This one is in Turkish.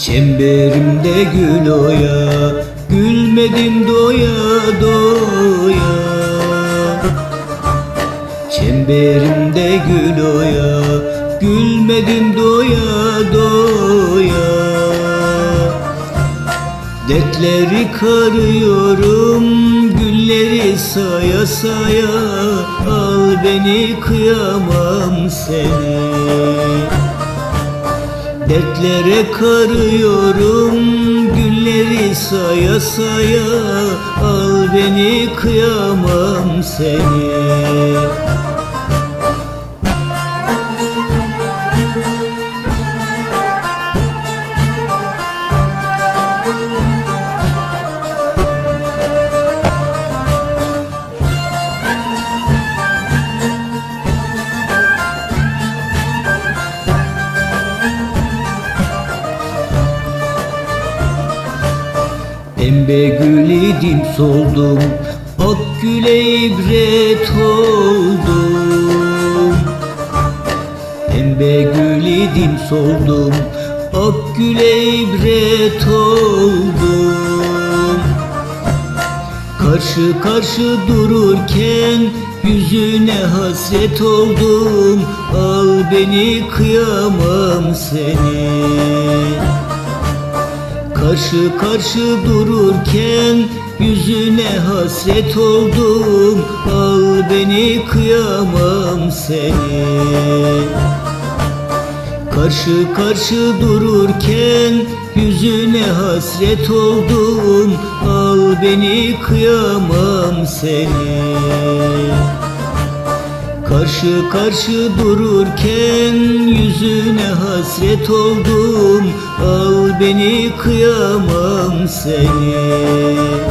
Çemberimde gül oya Gülmedim doya doya. Çemberimde gül oya Gülmedim doya doya. Dertleri karıyorum Gülleri saya saya. Al beni kıyamam seni Dertlere karıyorum Gülleri saya saya. Al beni kıyamam seni Pembe gül idim soldum. Ak güle ibret oldum. Pembe gül idim soldum. Ak güle ibret oldum. Karşı karşı dururken Yüzüne hasret oldum. Al beni kıyamam seni Karşı karşı dururken yüzüne hasret oldum. Al beni kıyamam seni. Karşı karşı dururken yüzüne hasret oldum. Al beni kıyamam seni Karşı karşı dururken yüzüne hasret oldum. Al beni kıyamam seni